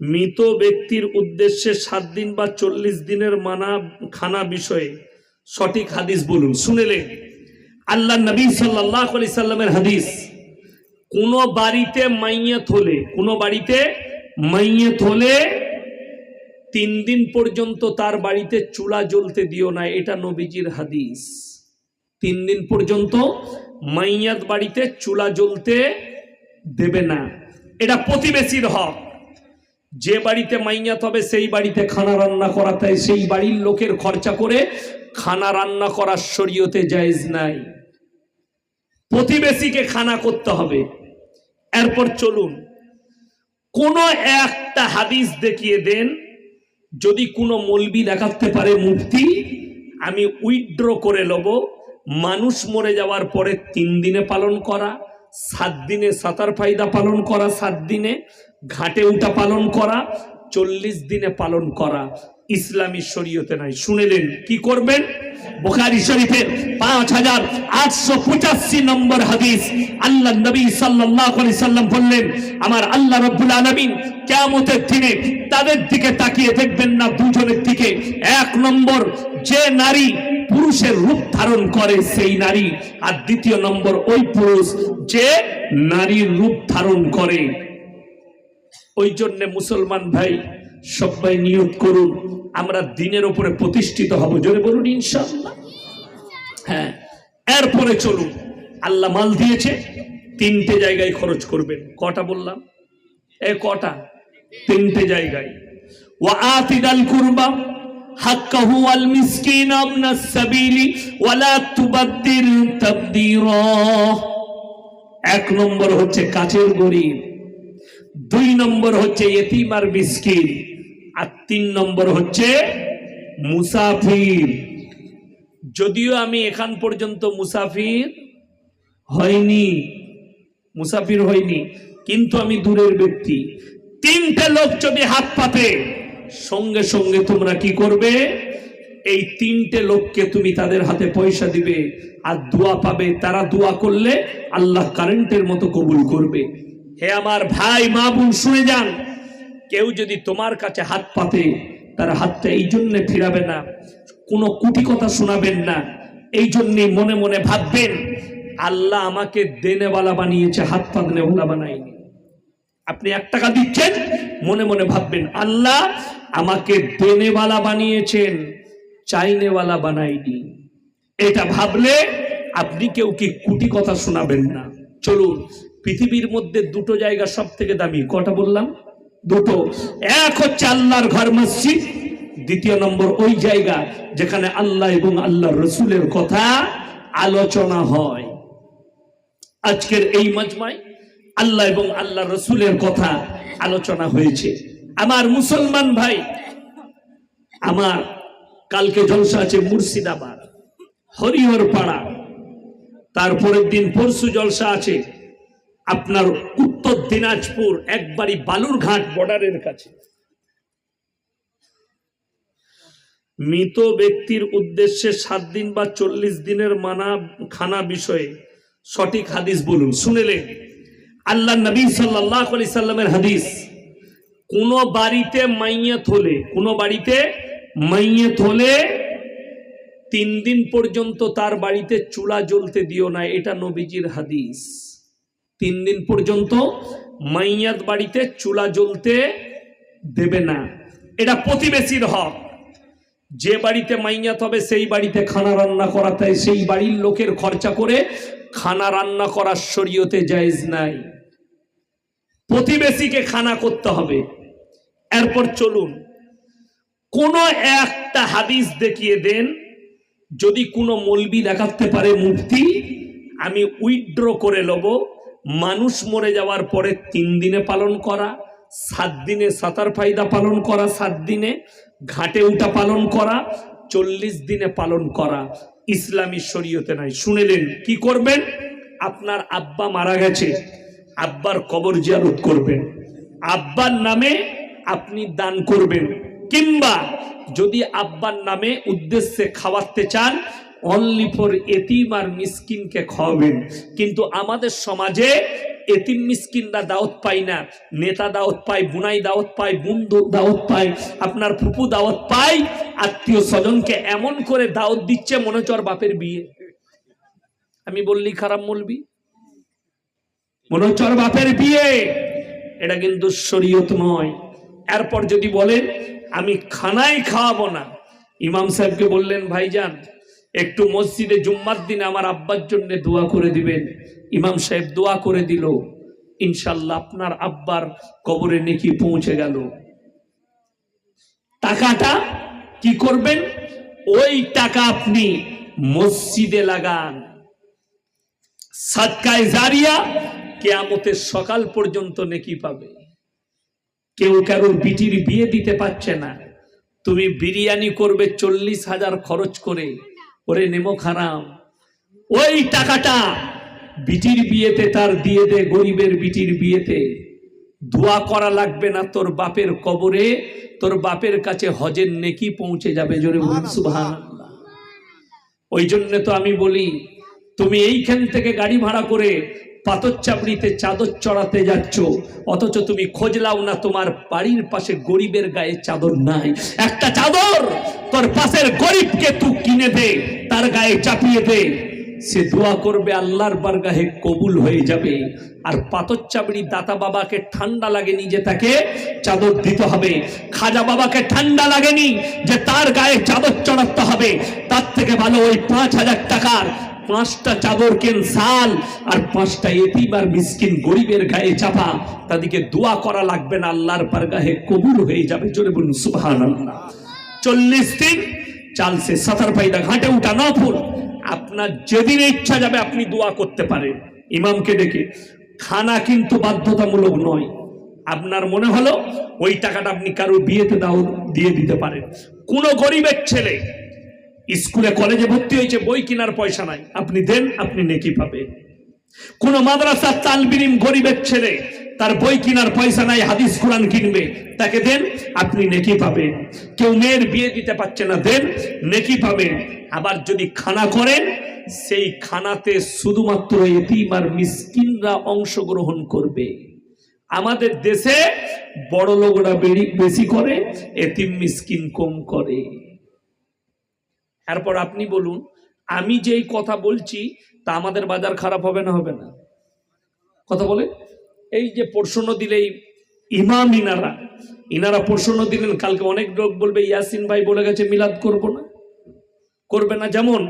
মৃত ব্যক্তির উদ্দেশ্যে সাত দিন বা চল্লিশ দিনের মানা, খানা বিষয়ে সঠিক হাদিস বলুন। শুনেলেন আল্লাহ নবী সাল্লাহ সাল্লামের হাদিস, কোন বাড়িতে মাইয়াত হলে, কোন বাড়িতে মাইয়াত হলে তিন দিন পর্যন্ত তার বাড়িতে চুলা জ্বলতে দিও না, এটা নবীজির হাদিস। তিন দিন পর্যন্ত মাইয়াত বাড়িতে চুলা জ্বলতে দেবে না। এটা প্রতিবেশীর হক। যে বাড়িতে মাইয়াত হবে সেই বাড়িতে খানা রান্না করা তাই সেই বাড়ির লোকের খরচা করে খানা রান্না করার শরীয়তে জায়েজ নাই। প্রতিবেশীকে খানা করতে হবে। এরপর চলুন, কোন একটা হাদিস দেখিয়ে দেন, যদি কোনো মলবি দেখাতে পারে মুফতি, আমি উইথড্র করে লব, মানুষ মরে যাওয়ার পরে তিন দিনে পালন করা সাত দিনে সাতার ফাইদা পালন করা, সাত দিনে ঘাটে উঠা পালন করা, চল্লিশ দিনে পালন করা। ইসলামী শরীয়তে নাই। শুনেলেন, কি করবেন? বুখারী শরীফের পাঁচ হাজার আটশো পঁচাশি নম্বর হাদিস। আল্লাহ নবী আলাইহি সাল্লাম বললেন, আমার আল্লাহ রব্বুল আলামিন কিয়ামতের দিনে তাদের দিকে তাকিয়ে দেখবেন না দুজনের দিকে। এক নম্বর, যে নারী পুরুষের রূপ ধারণ করে সেই নারী। আর দ্বিতীয় নম্বর, ওই পুরুষ যে নারীর রূপ ধারণ করে। ওই জন্য মুসলমান ভাই সবাই নিয়োগ করুন, আমরা দিনের উপরে প্রতিষ্ঠিত হব। জোরে বলুন, ইনশাআল্লাহ। হ্যাঁ এরপরে চলুন। আল্লাহ মাল দিয়েছে, তিনটে জায়গায় খরচ করবেন। কটা বললাম? এ কটা? তিনটে জায়গায়। কুরবা আল সাবিলি, ওয়ালা এক নম্বর হচ্ছে কাছের গরিব। দুই নম্বর হচ্ছে এতিম আর মিসকিন, আর তিন নম্বর হচ্ছে মুসাফির। যদিও আমি এখান পর্যন্ত মুসাফির হয়নি মুসাফির হয়নি, কিন্তু আমি দূরের ব্যক্তি। তিনটে লোক যদি হাত পাতে, সঙ্গে সঙ্গে তোমরা কি করবে? এই তিনটে লোককে তুমি তাদের হাতে পয়সা দিবে, আর দোয়া পাবে। তারা দোয়া করলে আল্লাহ কারেন্টের মতো কবুল করবে। হে আমার ভাই, মা বোন, শুনে যান। কেউ যদি তোমার কাছে হাত পাতে, তার হাতটা এই জন্যে ফিরাবে না। কোনো কুটি কথা শোনাবেন না। এই জন্যে মনে মনে ভাববেন, আল্লাহ আমাকে দেনেওয়ালা বানিয়েছে, হাত পাতনেওয়ালা বানায়নি। আপনি এক টাকা দিচ্ছেন, মনে মনে ভাববেন, আল্লাহ আমাকে দেনেওয়ালা বানিয়েছেন, চাইনেওয়ালা বানাইনি এটা ভাবলে আপনি কেউ কি কুটি কথা শোনাবেন না। চলুন পৃথিবীর মধ্যে দুটো জায়গা সব থেকে দামি, কটা বললাম? দুটো। এক হচ্ছে আল্লাহর ঘর মসজিদ, দ্বিতীয় নম্বর ওই জায়গা যেখানে আল্লাহ এবং আল্লাহ রসুলের কথা আলোচনা হয়। আজকের এই মজমায় আল্লাহ এবং আল্লাহ রসুলের কথা আলোচনা হয়েছে। আমার মুসলমান ভাই, আমার কালকে জলসা আছে মুর্শিদাবাদ হরিহর পাড়া তারপরের দিন পরশু জলসা আছে আপনার উত্তর দিনাজপুর একবারই বালুরঘাট বর্ডারের কাছে। মৃত ব্যক্তির উদ্দেশ্যে সাত দিন বা চল্লিশ দিনের মানা, খানা বিষয়ে সঠিক হাদিস বলুন। শুনেলেন? আল্লাহ নবী সাল্লাহ সাল্লামের হাদিস। কোন বাড়িতে মাইয়াত হলে, কোন বাড়িতে মাইয়াত হলে তিন দিন পর্যন্ত তার বাড়িতে চুলা জ্বলতে দিও না, এটা নবীজির হাদিস। তিন দিন পর্যন্ত মাইয়াত বাড়িতে চুলা জ্বলতে দেবে না। এটা প্রতিবেশীর হক। যে বাড়িতে মাইয়াত হবে সেই বাড়িতে খানা রান্না করা তাই সেই বাড়ির লোকের খরচা করে খানা রান্না করার শরীয়তে জায়েজ নাই। প্রতিবেশীকে খানা করতে হবে। এরপর চলুন। কোন একটা হাদিস দেখিয়ে দেন, যদি কোনো মলবি দেখাতে পারে মুফতি, আমি উইথড্র করে লব। মানুষ মরে যাওয়ার পরে তিন দিনে পালন করা, সাত দিনে সাতার ফায়দা পালন করা, সাত দিনে ঘাটে উঠা পালন করা, চল্লিশ দিনে পালন করা। ইসলামী শরীয়তে নাই। শুনেলেন, কি করবেন? আপনার আব্বা মারা গেছে। আব্বার কবর জিয়ারত করবেন। আব্বার নামে আপনি দান করবেন। কিংবা যদি আব্বার নামে উদ্দেশ্যে খাওয়াতে চান অনলি ফর এতিম আর মিসকিনকে খাওয়াবেন কিন্তু আমাদের সমাজে এতিম মিসকিনরা দাওয়াত পায় না নেতা দাওয়াত পায় বুনাই দাওয়াত পায় বন্ধু দাওয়াত পায় আপনার ফুপু দাওয়াত পায় আত্মীয় স্বজনকে এমন করে দাওয়াত দিচ্ছে মনে হচ্ছে বাপের বিয়ে। আমি বললি খারাপ বলবি? মনে হচ্ছে বাপের বিয়ে। এটা কিন্তু শরীয়ত নয়। এরপর যদি বলেন আমি খানাই খাওয়াবো না। ইমাম সাহেবকে বললেন ভাইজান একটু মসজিদে জুম্মার দিনে আমার আব্বার জন্য দোয়া করে দিবেন। ইমাম সাহেব দোয়া করে দিল। ইনশাল্লাহ আপনার আব্বার কবরে নেকি পৌঁছে গেল। টাকাটা কি করবেন? ওই টাকা আপনি মসজিদে লাগান। সাদকায় জারিয়া কেয়ামতের সকাল পর্যন্ত নেকি পাবে। কেউ কারোর বিটির বিয়ে দিতে পারছে না। তুমি বিরিয়ানি করবে চল্লিশ হাজার খরচ করে। ওরে নেমো খারাম। ওই টাকাটা বিটির বিয়েতে তার দিয়ে দে গরিবের বিটির বিয়েতে। দোয়া করা লাগবে না তোর বাপের কবরে তোর বাপের কাছে হজের নেকি পৌঁছে যাবে জোরে বলুন ওই জন্য তো আমি বলি তুমি এইখান থেকে গাড়ি ভাড়া করে পাথর চাপড়িতে চাদর চড়াতে যাচ্ছ। অথচ তুমি খোঁজলাও না তোমার বাড়ির পাশে গরিবের গায়ে চাদর নাই। একটা চাদর তোর পাশের গরিবকে তুই কিনে দে, তার গায়ে চাপিয়ে দে। সে দোয়া করবে আল্লাহর বারগাহে কবুল হয়ে যাবে। আর পাথর চাবড়ি দাতা বাবাকে ঠান্ডা লাগেনি যে তাকে চাদর দিতে হবে। খাজা বাবাকে ঠান্ডা লাগেনি যে তার গায়ে চাদর চড়াতে হবে। তার থেকে ভালো ওই পাঁচ হাজার টাকার পাঁচটা চাদর কেন সাল আর পাঁচটা এতিম আর মিসকিন গরিবের গায়ে চাপা, তাদেরকে দোয়া করা লাগবে না, আল্লাহর বারগাহে কবুল হয়ে যাবে, জোরে বলুন, সুবহানাল্লাহ। চল্লিশ দিন চালসে সাতার পাইদা ঘাটে উঠা নফল আপনার যেদিন ইচ্ছা যাবে আপনি দোয়া করতে পারেন। ইমামকে ডেকে, খানা কিন্তু বাধ্যতামূলক নয়, আপনার মনে হলো ওই টাকাটা আপনি কারও বিয়েতে দাও, দিয়ে দিতে পারেন। কোনো গরিবের ছেলে স্কুলে কলেজে ভর্তি হয়েছে, বই কেনার পয়সা নাই। আপনি দেন, আপনি নেকি পাবে কোন মাদ্রাসার তালবিরিম গরিবের ছেলে, তার বই কেনার পয়সা নাই, হাদিস কোরআন কিনবে। তাকে দেন, আপনি নেকি পাবেন। কেউ মেয়ের বিয়ে দিতে পারছে না, দেন, নেকি পাবেন। আবার যদি খানা করেন, সেই খানাতে শুধুমাত্র এতিম আর মিসকিনরা অংশগ্রহণ করবে। আমাদের দেশে বড় লোকরা বেশি করে, এতিম মিসকিন কম করে। এরপর আপনি বলুন, আমি যেই কথা বলছি, তা আমাদের বাজার খারাপ হবে না হবে না? কথা বলে? এই যে প্রশ্ন দিলেই ইমাম ইনারা ইনারা প্রশ্ন দিলেন, কালকে অনেক লোক বলবে, ইয়াসিন ভাই বলে গেছে, মিলাদ করব না? করবে না, যেমন